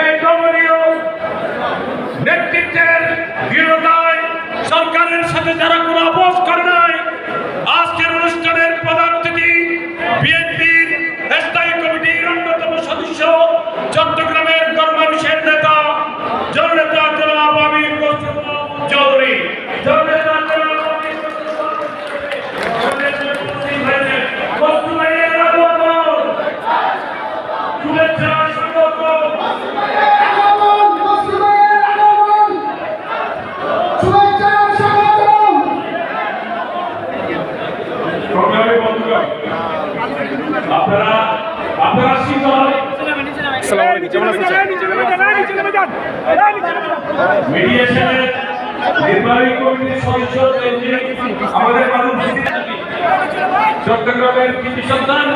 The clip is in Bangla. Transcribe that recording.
এই নেতৃত্বের বিরোধায় সরকারের সাথে যারা কোনো আপোষ করে নাই, আজকের অনুষ্ঠানের প্রধান অতিথি বিএনপির স্থায়ী কমিটির অন্যতম সদস্য চট্টগ্রামের গণমানুষের নেতা, জননেতা জনাব আমির চৌধুরী। জননেতা জনাব। শুভেচ্ছা। আপনারা আপনারা মিডিয়েশনের নির্বাহী কমিটির সদস্য আমাদের মাঝে চট্টগ্রামের কৃষি সন্তান